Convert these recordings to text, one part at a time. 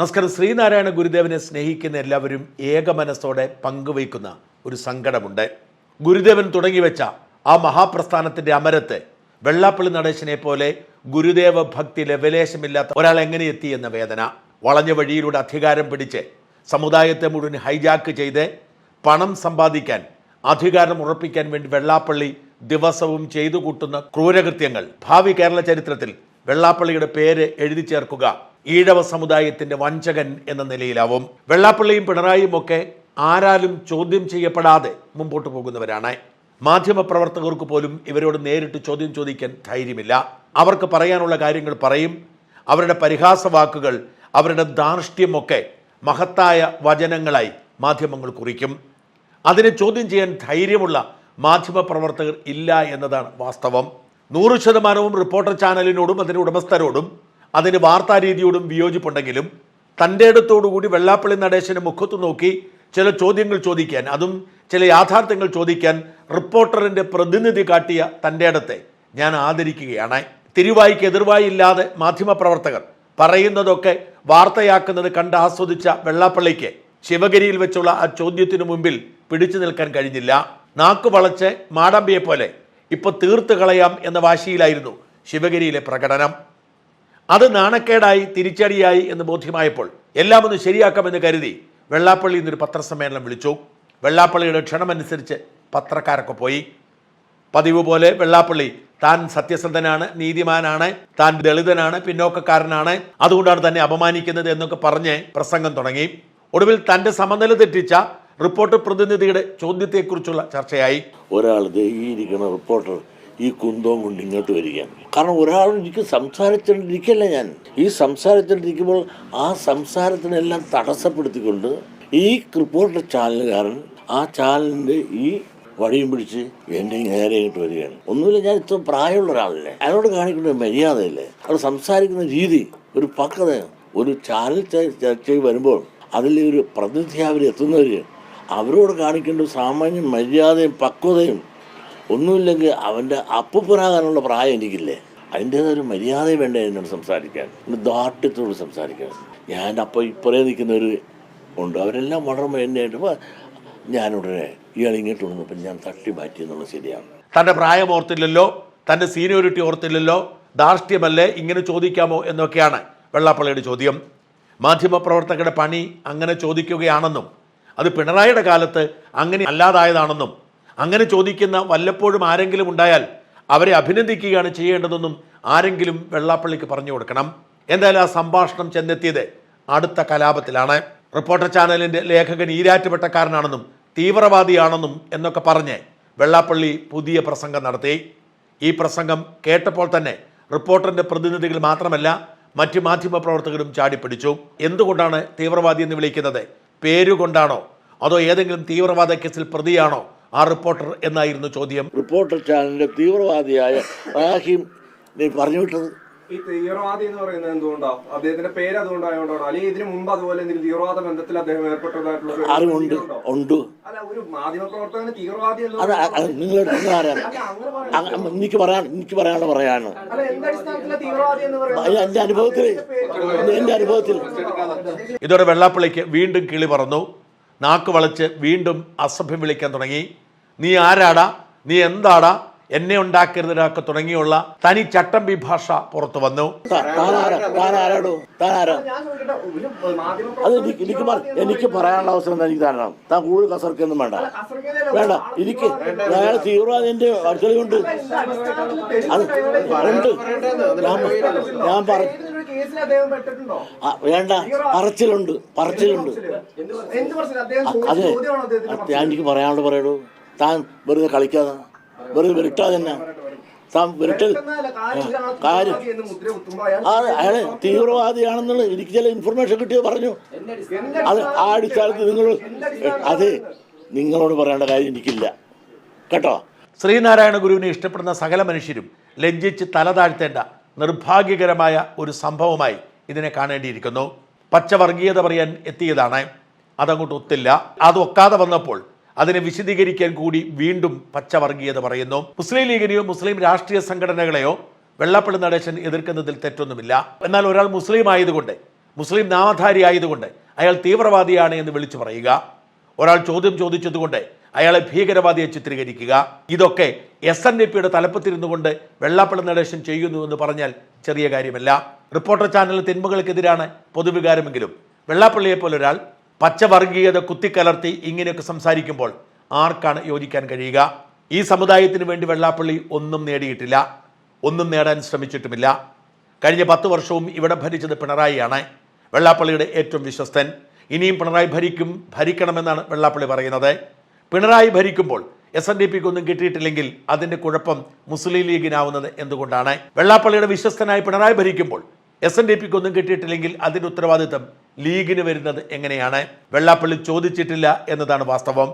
നമസ്കാരം. ശ്രീനാരായണ ഗുരുദേവനെ സ്നേഹിക്കുന്ന എല്ലാവരും ഏകമനസ്സോടെ പങ്കുവയ്ക്കുന്ന ഒരു സങ്കടമുണ്ട്. ഗുരുദേവൻ തുടങ്ങിവെച്ച ആ മഹാപ്രസ്ഥാനത്തിന്റെ അമരത്തെ വെള്ളാപ്പള്ളി നടേശനെ പോലെ ഗുരുദേവ ഭക്തി ലവലേശമില്ലാത്ത ഒരാൾ എങ്ങനെ എത്തി എന്ന വേദന. വളഞ്ഞ വഴിയിലൂടെ അധികാരം പിടിച്ച് സമുദായത്തെ മുഴുവൻ ഹൈജാക്ക് ചെയ്ത് പണം സമ്പാദിക്കാൻ അധികാരം ഉറപ്പിക്കാൻ വേണ്ടി വെള്ളാപ്പള്ളി ദിവസവും ചെയ്തു കൂട്ടുന്ന ക്രൂരകൃത്യങ്ങൾ ഭാവി കേരള ചരിത്രത്തിൽ വെള്ളാപ്പള്ളിയുടെ പേര് എഴുതി ചേർക്കുക ഈഴവ സമുദായത്തിന്റെ വഞ്ചകൻ എന്ന നിലയിലാവും. വെള്ളാപ്പള്ളിയും പിണറായിയും ഒക്കെ ആരാലും ചോദ്യം ചെയ്യപ്പെടാതെ മുമ്പോട്ട് പോകുന്നവരാണ്. മാധ്യമപ്രവർത്തകർക്ക് പോലും ഇവരോട് നേരിട്ട് ചോദ്യം ചോദിക്കാൻ ധൈര്യമില്ല. അവർക്ക് പറയാനുള്ള കാര്യങ്ങൾ പറയും. അവരുടെ പരിഹാസ വാക്കുകൾ അവരുടെ ധാർഷ്ട്യമൊക്കെ മഹത്തായ വചനങ്ങളായി മാധ്യമങ്ങൾ കുറിക്കും. അതിനെ ചോദ്യം ചെയ്യാൻ ധൈര്യമുള്ള മാധ്യമപ്രവർത്തകർ ഇല്ല എന്നതാണ് വാസ്തവം. നൂറ് ശതമാനവും റിപ്പോർട്ടർ ചാനലിനോടും അതിന്റെ ഉടമസ്ഥരോടും അതിന് വാർത്താരീതിയോടും വിയോജിപ്പുണ്ടെങ്കിലും തന്റെ അടുത്തോടുകൂടി വെള്ളാപ്പള്ളി നടേശന് മുഖത്ത് നോക്കി ചില ചോദ്യങ്ങൾ ചോദിക്കാൻ അതും ചില യാഥാർത്ഥ്യങ്ങൾ ചോദിക്കാൻ റിപ്പോർട്ടറിന്റെ പ്രതിനിധി കാട്ടിയ തന്റെ അടുത്തെ ഞാൻ ആദരിക്കുകയാണ്. തിരുവായിക്ക് എതിർവായില്ലാതെ മാധ്യമപ്രവർത്തകർ പറയുന്നതൊക്കെ വാർത്തയാക്കുന്നത് കണ്ട് ആസ്വദിച്ച വെള്ളാപ്പള്ളിക്ക് ശിവഗിരിയിൽ വെച്ചുള്ള ആ ചോദ്യത്തിനു മുമ്പിൽ പിടിച്ചു നിൽക്കാൻ കഴിഞ്ഞില്ല. നാക്ക് വളച്ച് മാടമ്പിയെ പോലെ ഇപ്പൊ തീർത്ത് കളയാം എന്ന വാശിയിലായിരുന്നു ശിവഗിരിയിലെ പ്രകടനം. അത് നാണക്കേടായി തിരിച്ചടിയായി എന്ന് ബോധ്യമായപ്പോൾ എല്ലാം ഒന്ന് ശരിയാക്കാമെന്ന് കരുതി വെള്ളാപ്പള്ളി ഇന്നൊരു പത്രസമ്മേളനം വിളിച്ചു. വെള്ളാപ്പള്ളിയുടെ ക്ഷണമനുസരിച്ച് പത്രക്കാരൊക്കെ പോയി. പതിവ് പോലെ വെള്ളാപ്പള്ളി താൻ സത്യസന്ധനാണ് നീതിമാനാണ് താൻ ദളിതനാണ് പിന്നോക്കക്കാരനാണ്. അതുകൊണ്ടാണ് തന്നെ അപമാനിക്കുന്നത് എന്നൊക്കെ പറഞ്ഞ് പ്രസംഗം തുടങ്ങി. ഒടുവിൽ തന്റെ സമനില തെറ്റിച്ച റിപ്പോർട്ടർ പ്രതിനിധിയുടെ ചോദ്യത്തെക്കുറിച്ചുള്ള ചർച്ചയായി. ഒരാൾ ഈ റിപ്പോർട്ടർ ഈ കുന്തവും കൊണ്ട് ഇങ്ങോട്ട് വരികയാണ്. കാരണം ഒരാൾ എനിക്ക് സംസാരിച്ചുകൊണ്ടിരിക്കല്ല ഞാൻ. ഈ സംസാരിച്ചുകൊണ്ടിരിക്കുമ്പോൾ ആ സംസാരത്തിനെല്ലാം തടസ്സപ്പെടുത്തിക്കൊണ്ട് ഈ റിപ്പോർട്ടർ ചാനലുകാരൻ ആ ചാനലിന്റെ ഈ വടിയും പിടിച്ച് എന്റെ നേരെ ഇങ്ങോട്ട് വരികയാണ്. ഒന്നുമില്ല ഞാൻ ഇത്ര പ്രായമുള്ള ഒരാളല്ലേ. അയാളോട് കാണിക്കുന്ന മര്യാദയില്ലേ. അവർ സംസാരിക്കുന്ന രീതി ഒരു പക്വത. ഒരു ചാനൽ ചർച്ച ചർച്ചയിൽ വരുമ്പോൾ അതിൽ ഒരു പ്രതിനിധി അവർ എത്തുന്നവർ അവരോട് കാണിക്കേണ്ട സാമാന്യ മര്യാദയും പക്വതയും ഒന്നുമില്ലെങ്കിൽ അവന്റെ അപ്പുപ്പനാകാനുള്ള പ്രായം എനിക്കില്ലേ. അതിന്റെതായൊരു മര്യാദ വേണ്ട എന്നോട് സംസാരിക്കാൻ. ദാർഢ്യത്തോട് സംസാരിക്കാൻ ഞാൻ അപ്പോൾ ഇപ്പറേ നിൽക്കുന്നവർ ഉണ്ട്. അവരെല്ലാം വളരെ എന്നെ ഞാൻ ഞാനുടനെ ഇയാൾ ഇങ്ങോട്ട് വന്നപ്പോൾ ഞാൻ തട്ടി മാറ്റി എന്നുള്ളത് ശരിയാണ്. തന്റെ പ്രായം ഓർത്തില്ലല്ലോ. തന്റെ സീനിയോറിറ്റി ഓർത്തില്ലല്ലോ. ദാർഷ്ട്യമല്ലേ ഇങ്ങനെ ചോദിക്കാമോ എന്നൊക്കെയാണ് വെള്ളാപ്പള്ളിയുടെ ചോദ്യം. മാധ്യമപ്രവർത്തകരുടെ പണി അങ്ങനെ ചോദിക്കുകയാണെന്നും അത് പിണറായിയുടെ കാലത്ത് അങ്ങനെ അല്ലാതായതാണെന്നും അങ്ങനെ ചോദിക്കുന്ന വല്ലപ്പോഴും ആരെങ്കിലും ഉണ്ടായാൽ അവരെ അഭിനന്ദിക്കുകയാണ് ചെയ്യേണ്ടതെന്നും ആരെങ്കിലും വെള്ളാപ്പള്ളിക്ക് പറഞ്ഞു കൊടുക്കണം. എന്തായാലും ആ സംഭാഷണം ചെന്നെത്തിയത് അടുത്ത കലാപത്തിലാണ്. റിപ്പോർട്ടർ ചാനലിന്റെ ലേഖകൻ ഈരാറ്റുപെട്ടക്കാരനാണെന്നും തീവ്രവാദിയാണെന്നും എന്നൊക്കെ പറഞ്ഞ് വെള്ളാപ്പള്ളി പുതിയ പ്രസംഗം നടത്തി. ഈ പ്രസംഗം കേട്ടപ്പോൾ തന്നെ റിപ്പോർട്ടറിന്റെ പ്രതിനിധികൾ മാത്രമല്ല മറ്റ് മാധ്യമപ്രവർത്തകരും ചാടിപ്പിടിച്ചു. എന്തുകൊണ്ടാണ് തീവ്രവാദി എന്ന് വിളിക്കുന്നത്? പേരുകൊണ്ടാണോ? അതോ ഏതെങ്കിലും തീവ്രവാദ കേസിൽ പ്രതിയാണോ? ആ റിപ്പോർട്ടർ എന്നായിരുന്നു ചോദ്യം. റിപ്പോർട്ടർ ചാനലിന്റെ തീവ്രവാദിയായ റാഹിം പറഞ്ഞു വിട്ടത്. ഈ തീവ്രവാദി എന്ന് പറയുന്നത് എന്തുകൊണ്ടാണ് അദ്ദേഹത്തിന്റെ പേര് അതുകൊണ്ടായോണ്ടാണോ? അല്ലെങ്കിൽ ഇതിനു മുമ്പ് അതുപോലെ എന്തെങ്കിലും തീവ്രവാദ ബന്ധത്തിൽ അദ്ദേഹം ഏർപ്പെട്ടതായിട്ടുള്ള അറിവുണ്ട് ഉണ്ട്? അല്ല ഒരു മാധ്യമപ്രവർത്തകന് തീവ്രവാദി എന്ന് അത് നിങ്ങൾ എനിക്ക് പറയാൻ എനിക്ക് പറയാനുള്ള പറയാണ് എന്റെ എന്തടിസ്ഥാനത്തില തീവ്രവാദി എന്ന് പറയുന്നത്? എന്റെ അനുഭവത്തിൽ എന്റെ അനുഭവത്തിൽ. ഇതോടെ വെള്ളാപ്പള്ളിക്ക് വീണ്ടും കിളി പറന്നു. നാക്ക് വളച്ച് വീണ്ടും അസഭ്യം വിളിക്കാൻ തുടങ്ങി. നീ ആരാടാ? നീ എന്താടാ? എന്നെ ഉണ്ടാക്കരുതിനൊക്കെ തുടങ്ങിയുള്ള തനി ചട്ടമ്പി ഭാഷ പുറത്തു വന്നു. ഞാൻ അത് എനിക്ക് എനിക്ക് പറയാനുള്ള അവസരം എന്താ എനിക്ക് തരണം. താൻ കൂടുതൽ കസർക്കൊന്നും വേണ്ട. വേണ്ട എനിക്ക് അയാൾ തീവ്രവാദിന്റെ അടുക്കളയുണ്ട് അത് ഉണ്ട്. ഞാൻ ഞാൻ പറ കേസിൽ അദ്ദേഹം പെട്ടിട്ടുണ്ടോ വേണ്ട പറച്ചിലുണ്ട് പറച്ചിലുണ്ട്. അതെ. ചോദ്യമാണോ അദ്ദേഹത്തിന് അത് ഞാൻ എനിക്ക് പറയാനുള്ള പറയുള്ളൂ താൻ വെറുതെ കളിക്കാതെ. വെറുതെ വിരട്ടാതെ തന്നെ. വിരട്ടൽ കാര്യം എന്ന് അയാൾ തീവ്രവാദിയാണെന്നുള്ള എനിക്ക് ചില ഇൻഫർമേഷൻ കിട്ടിയത് പറഞ്ഞു. അത് ആ അടിസ്ഥാനത്തിൽ നിങ്ങൾ അതെ നിങ്ങളോട് പറയേണ്ട കാര്യം എനിക്കില്ല. കേട്ടോ? ശ്രീനാരായണ ഗുരുവിനെ ഇഷ്ടപ്പെടുന്ന സകല മനുഷ്യരും ലജ്ജിച്ച് തല താഴ്ത്തേണ്ട നിർഭാഗ്യകരമായ ഒരു സംഭവമായി ഇതിനെ കാണേണ്ടിയിരിക്കുന്നു. പച്ചവർഗീയത പറയാൻ എത്തിയതാണ്. അതങ്ങോട്ട് ഒത്തില്ല. അത് ഒക്കാതെ വന്നപ്പോൾ അതിനെ വിശദീകരിക്കാൻ കൂടി വീണ്ടും പച്ചവർഗീയത പറയുന്നു. മുസ്ലിം ലീഗിനെയോ മുസ്ലിം രാഷ്ട്രീയ സംഘടനകളെയോ വെള്ളപ്പള്ളി നടേശൻ എതിർക്കുന്നതിൽ തെറ്റൊന്നുമില്ല. എന്നാൽ ഒരാൾ മുസ്ലിം ആയതുകൊണ്ട് മുസ്ലിം നാമധാരി ആയതുകൊണ്ട് അയാൾ തീവ്രവാദിയാണ് എന്ന് വിളിച്ചു പറയുക. ഒരാൾ ചോദ്യം ചോദിച്ചതുകൊണ്ട് അയാളെ ഭീകരവാദിയെ ചിത്രീകരിക്കുക. ഇതൊക്കെ എസ് എൻ ഡി പിയുടെ തലപ്പത്തിരുന്നു കൊണ്ട് വെള്ളാപ്പള്ളി നടേശൻ ചെയ്യുന്നു എന്ന് പറഞ്ഞാൽ ചെറിയ കാര്യമല്ല. റിപ്പോർട്ടർ ചാനൽ തിന്മകൾക്കെതിരാണ് പൊതുവികാരമെങ്കിലും വെള്ളാപ്പള്ളിയെ പോലൊരാൾ പച്ചവർഗീയത കുത്തിക്കലർത്തി ഇങ്ങനെയൊക്കെ സംസാരിക്കുമ്പോൾ ആർക്കാണ് യോജിക്കാൻ കഴിയുക? ഈ സമുദായത്തിന് വേണ്ടി വെള്ളാപ്പള്ളി ഒന്നും നേടിയിട്ടില്ല ഒന്നും നേടാൻ ശ്രമിച്ചിട്ടുമില്ല. കഴിഞ്ഞ പത്ത് വർഷവും ഇവിടെ ഭരിച്ചത് പിണറായിയാണ് വെള്ളാപ്പള്ളിയുടെ ഏറ്റവും വിശ്വസ്തൻ. ഇനിയും പിണറായി ഭരിക്കും ഭരിക്കണമെന്നാണ് വെള്ളാപ്പള്ളി പറയുന്നത്. പിണറായി ഭരിക്കുമ്പോൾ എസ് എൻ ഡി പിക്ക് ഒന്നും കിട്ടിയിട്ടില്ലെങ്കിൽ അതിന്റെ കുഴപ്പം മുസ്ലിം ലീഗിനാവുന്നത് എന്തുകൊണ്ടാണ്? വെള്ളാപ്പള്ളിയുടെ വിശ്വസ്തനായി പിണറായി ഭരിക്കുമ്പോൾ എസ് എൻ ഡി പിക്ക് ഒന്നും കിട്ടിയിട്ടില്ലെങ്കിൽ അതിന്റെ ഉത്തരവാദിത്തം ലീഗിന് വരുന്നത് എങ്ങനെയാണ്? വെള്ളാപ്പള്ളി ചോദിച്ചിട്ടില്ല എന്നതാണ് വാസ്തവം.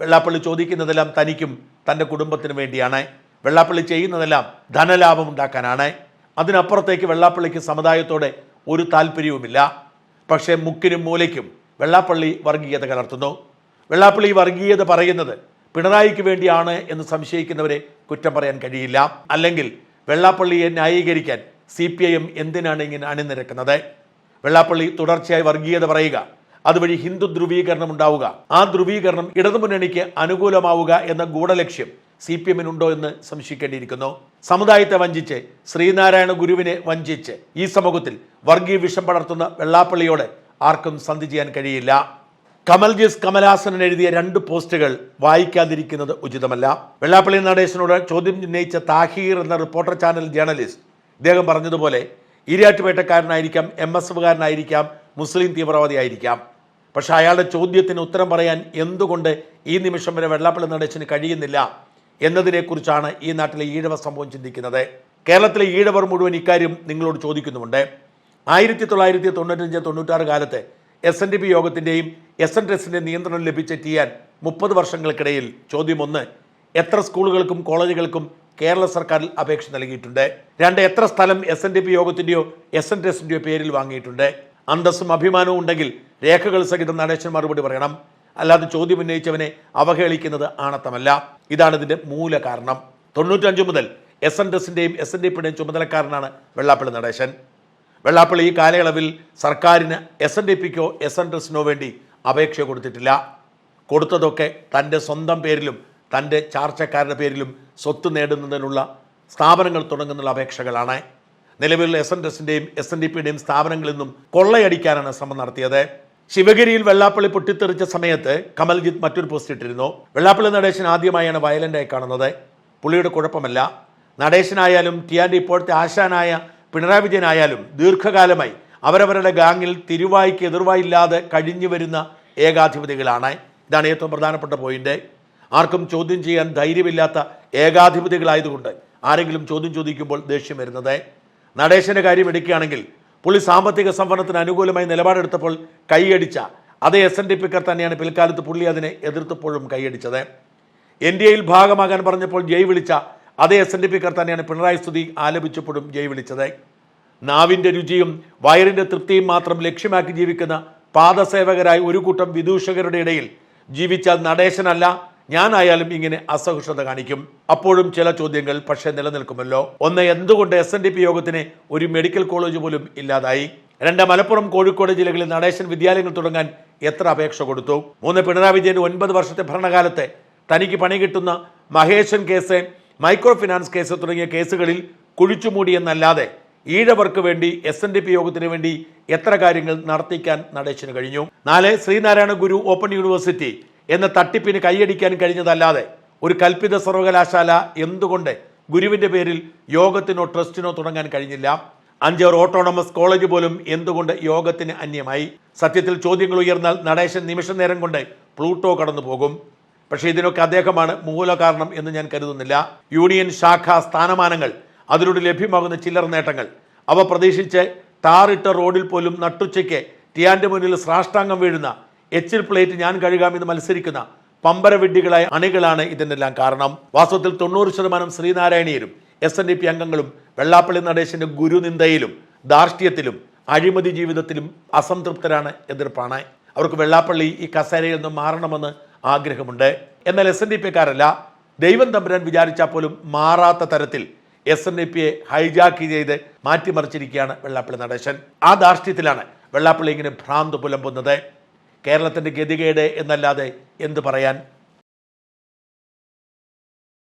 വെള്ളാപ്പള്ളി ചോദിക്കുന്നതെല്ലാം തനിക്കും തന്റെ കുടുംബത്തിനും വേണ്ടിയാണ്. വെള്ളാപ്പള്ളി ചെയ്യുന്നതെല്ലാം ധനലാഭം ഉണ്ടാക്കാനാണ്. അതിനപ്പുറത്തേക്ക് വെള്ളാപ്പള്ളിക്ക് സമുദായത്തോടെ ഒരു താല്പര്യവുമില്ല. പക്ഷേ മുക്കിനും മൂലയ്ക്കും വെള്ളാപ്പള്ളി വർഗീയത കലർത്തുന്നു. വെള്ളാപ്പള്ളി വർഗീയത പറയുന്നത് പിണറായിക്ക് വേണ്ടിയാണ് എന്ന് സംശയിക്കുന്നവരെ കുറ്റം പറയാൻ കഴിയില്ല. അല്ലെങ്കിൽ വെള്ളാപ്പള്ളിയെ ന്യായീകരിക്കാൻ സി പി ഐ എം എന്തിനാണ് ഇങ്ങനെ അണിനിരക്കുന്നത്? വെള്ളാപ്പള്ളി തുടർച്ചയായി വർഗീയത പറയുക. അതുവഴി ഹിന്ദു ധ്രുവീകരണം ഉണ്ടാവുക. ആ ധ്രുവീകരണം ഇടതുമുന്നണിക്ക് അനുകൂലമാവുക എന്ന ഗൂഢലക്ഷ്യം സി പി എമ്മിനുണ്ടോ എന്ന് സംശയിക്കേണ്ടിയിരിക്കുന്നു. സമുദായത്തെ വഞ്ചിച്ച് ശ്രീനാരായണ ഗുരുവിനെ വഞ്ചിച്ച് ഈ സമൂഹത്തിൽ വർഗീയ വിഷം പടർത്തുന്ന വെള്ളാപ്പള്ളിയോട് ആർക്കും സന്ധി ചെയ്യാൻ കഴിയില്ല. കമൽജിസ് കമലാസനൻ എഴുതിയ രണ്ട് പോസ്റ്റുകൾ വായിക്കാതിരിക്കുന്നത് ഉചിതമല്ല. വെള്ളാപ്പള്ളി നടേശനോട് ചോദ്യം ഉന്നയിച്ച താഹീർ എന്ന റിപ്പോർട്ടർ ചാനൽ ജേർണലിസ്റ്റ് ഇദ്ദേഹം പറഞ്ഞതുപോലെ ഈരാറ്റുപേട്ടക്കാരനായിരിക്കാം എം എസ് എഫുകാരനായിരിക്കാം മുസ്ലിം തീവ്രവാദിയായിരിക്കാം. പക്ഷെ അയാളുടെ ചോദ്യത്തിന് ഉത്തരം പറയാൻ എന്തുകൊണ്ട് ഈ നിമിഷം വരെ വെള്ളാപ്പള്ളി നടേശന് കഴിയുന്നില്ല എന്നതിനെക്കുറിച്ചാണ് ഈ നാട്ടിലെ ഈഴവ സംഭവം ചിന്തിക്കുന്നത്. കേരളത്തിലെ ഈഴവർ മുഴുവൻ ഇക്കാര്യം നിങ്ങളോട് ചോദിക്കുന്നുമുണ്ട്. ആയിരത്തി തൊള്ളായിരത്തി തൊണ്ണൂറ്റഞ്ച് തൊണ്ണൂറ്റാറ് കാലത്ത് എസ് എൻ ഡി പി യോഗത്തിന്റെയും എസ് എൻ എസിന്റെ നിയന്ത്രണം ലഭിച്ച ടിയാൻ മുപ്പത് വർഷങ്ങൾക്കിടയിൽ ചോദ്യം ഒന്ന് എത്ര സ്കൂളുകൾക്കും കോളേജുകൾക്കും കേരള സർക്കാരിൽ അപേക്ഷ നൽകിയിട്ടുണ്ട്. രണ്ട് എത്ര സ്ഥലം എസ് എൻ ഡി പി യോഗത്തിന്റെയോ എസ് എൻ ടെസിന്റെയോ പേരിൽ വാങ്ങിയിട്ടുണ്ട്. അന്തസ്സും അഭിമാനവും ഉണ്ടെങ്കിൽ രേഖകൾ സഹിതം നടേശൻ മറുപടി പറയണം. അല്ലാതെ ചോദ്യം ഉന്നയിച്ചവനെ അവഹേളിക്കുന്നത് ആണത്തമല്ല. ഇതാണ് ഇതിന്റെ മൂല കാരണം. തൊണ്ണൂറ്റഞ്ച് മുതൽ എസ് എൻ ടെസിന്റെയും എസ് എൻ ഡി പിയുടെയും ചുമതലക്കാരനാണ് വെള്ളാപ്പള്ളി നടേശൻ. വെള്ളാപ്പള്ളി ഈ കാലയളവിൽ സർക്കാരിന് എസ് എൻ ഡി പിക്കോ എസ് എൻ ടെസിനോ വേണ്ടി അപേക്ഷ കൊടുത്തിട്ടില്ല. കൊടുത്തതൊക്കെ തന്റെ സ്വന്തം പേരിലും തന്റെ ചാർച്ചക്കാരുടെ പേരിലും സ്വത്ത് നേടുന്നതിനുള്ള സ്ഥാപനങ്ങൾ തുടങ്ങുന്നുള്ള അപേക്ഷകളാണ്. നിലവിൽ എസ് എൻ എസിന്റെയും എസ് എൻ ഡി പിയുടെയും സ്ഥാപനങ്ങളിൽ നിന്നും കൊള്ളയടിക്കാനാണ് ശ്രമം നടത്തിയത്. ശിവഗിരിയിൽ വെള്ളാപ്പള്ളി പൊട്ടിത്തെറിച്ച സമയത്ത് കമൽജിത്ത് മറ്റൊരു പോസ്റ്റ് ഇട്ടിരുന്നു. വെള്ളാപ്പള്ളി നടേശൻ ആദ്യമായാണ് വയലന്റായി കാണുന്നത്. പുള്ളിയുടെ കുഴപ്പമല്ല. നടേശനായാലും ടി ആൻഡ് ഇപ്പോഴത്തെ ആശാനായ പിണറായി വിജയനായാലും ദീർഘകാലമായി അവരവരുടെ ഗാങ്ങിൽ തിരുവായിക്ക് എതിർവായില്ലാതെ കഴിഞ്ഞു വരുന്ന ഏകാധിപതികളാണ്. ഇതാണ് ഏറ്റവും പ്രധാനപ്പെട്ട പോയിന്റ് ആർക്കും ചോദ്യം ചെയ്യാൻ ധൈര്യമില്ലാത്ത ഏകാധിപതികളായതുകൊണ്ട് ആരെങ്കിലും ചോദ്യം ചോദിക്കുമ്പോൾ ദേഷ്യം വരുന്നത്. നടേശന്റെ കാര്യം എടുക്കുകയാണെങ്കിൽ പുള്ളി സാമ്പത്തിക സംവരണത്തിന് അനുകൂലമായി നിലപാടെടുത്തപ്പോൾ കൈയടിച്ച അതേ എസ് എൻ ഡി പിക്കർ തന്നെയാണ് പിൽക്കാലത്ത് പുള്ളി അതിനെ എതിർത്തപ്പോഴും കൈയടിച്ചത്. എൻ ഡി എയിൽ ഭാഗമാകാൻ പറഞ്ഞപ്പോൾ ജയ് വിളിച്ച അതേ എസ് എൻ ഡി പിക്കർ തന്നെയാണ് പിണറായി സ്തുതി ആലപിച്ചപ്പോഴും ജയ് വിളിച്ചത്. നാവിന്റെ രുചിയും വയറിന്റെ തൃപ്തിയും മാത്രം ലക്ഷ്യമാക്കി ജീവിക്കുന്ന പാദസേവകരായ ഒരു കൂട്ടം വിദൂഷകരുടെ ഇടയിൽ ജീവിച്ച നടേശനല്ല ഞാനായാലും ഇങ്ങനെ അസഹിഷ്ണുത കാണിക്കും. അപ്പോഴും ചില ചോദ്യങ്ങൾ പക്ഷേ നിലനിൽക്കുമല്ലോ. ഒന്ന് എന്തുകൊണ്ട് എസ് എൻ ഡി പി യോഗത്തിന് ഒരു മെഡിക്കൽ കോളേജ് പോലും ഇല്ലാതായി? രണ്ട് മലപ്പുറം കോഴിക്കോട് ജില്ലകളിൽ നടേശൻ വിദ്യാലയങ്ങൾ തുടങ്ങാൻ എത്ര അപേക്ഷ കൊടുത്തു? മൂന്ന് പിണറായി വിജയൻ ഒൻപത് വർഷത്തെ ഭരണകാലത്തെ തനിക്ക് പണി കിട്ടുന്ന Mahesan case micro finance case തുടങ്ങിയ കേസുകളിൽ കുഴിച്ചുമൂടിയെന്നല്ലാതെ ഈഴവർക്ക് വേണ്ടി എസ് എൻ ഡി പി യോഗത്തിന് വേണ്ടി എത്ര കാര്യങ്ങൾ നടത്തിക്കാൻ നടേശന് കഴിഞ്ഞു? നാല് ശ്രീനാരായണ ഗുരു ഓപ്പൺ യൂണിവേഴ്സിറ്റി എന്ന തട്ടിപ്പിന് കൈയടിക്കാൻ കഴിഞ്ഞതല്ലാതെ ഒരു കൽപ്പിത സർവകലാശാല എന്തുകൊണ്ട് ഗുരുവിന്റെ പേരിൽ യോഗത്തിനോ ട്രസ്റ്റിനോ തുടങ്ങാൻ കഴിഞ്ഞില്ല? അഞ്ചർ ഓട്ടോണമസ് കോളേജ് പോലും എന്തുകൊണ്ട് യോഗത്തിന് അന്യമായി? സത്യത്തിൽ ചോദ്യങ്ങൾ ഉയർന്നാൽ നടേശൻ നിമിഷ നേരം കൊണ്ട് പ്ലൂട്ടോ കടന്നു പോകും. പക്ഷേ ഇതിനൊക്കെ അദ്ദേഹമാണ് മൂല കാരണം എന്ന് ഞാൻ കരുതുന്നില്ല. യൂണിയൻ ശാഖ സ്ഥാനമാനങ്ങൾ അതിലൂടെ ലഭ്യമാകുന്ന ചില്ലറ നേട്ടങ്ങൾ അവ പ്രതീക്ഷിച്ച് ടാറിട്ട റോഡിൽ പോലും നട്ടുച്ചയ്ക്ക് ടിയാന്റെ മുന്നിൽ സ്രാഷ്ടാംഗം വീഴുന്ന എച്ചിൽ പ്ലേറ്റ് ഞാൻ കഴുകാമെന്ന് മത്സരിക്കുന്ന പമ്പരവിഡ്ഢികളായ അണികളാണ് ഇതിനെല്ലാം കാരണം. വാസ്തവത്തിൽ തൊണ്ണൂറ് ശതമാനം ശ്രീനാരായണീയരും എസ് എൻ ഡി പി അംഗങ്ങളും വെള്ളാപ്പള്ളി നടേശന്റെ ഗുരുനിന്ദയിലും ധാർഷ്ട്യത്തിലും അഴിമതി ജീവിതത്തിലും അസംതൃപ്തരാണ് എതിർപ്പാണ്. അവർക്ക് വെള്ളാപ്പള്ളി ഈ കസേരയിൽ നിന്ന് മാറണമെന്ന് ആഗ്രഹമുണ്ട്. എന്നാൽ എസ് എൻ ഡി പിക്കാരല്ല ദൈവം തമ്പുരാൻ വിചാരിച്ചാൽ പോലും മാറാത്ത തരത്തിൽ എസ് എൻ ഡി പിയെ ഹൈജാക്ക് ചെയ്ത് മാറ്റിമറിച്ചിരിക്കുകയാണ് വെള്ളാപ്പള്ളി നടേശൻ. ആ ധാർഷ്ട്യത്തിലാണ് വെള്ളാപ്പള്ളി ഇങ്ങനെ ഭ്രാന്ത് പുലമ്പുന്നത്. കേരളത്തിന്റെ ഗതികേട് എന്നല്ലാതെ എന്ത് പറയാൻ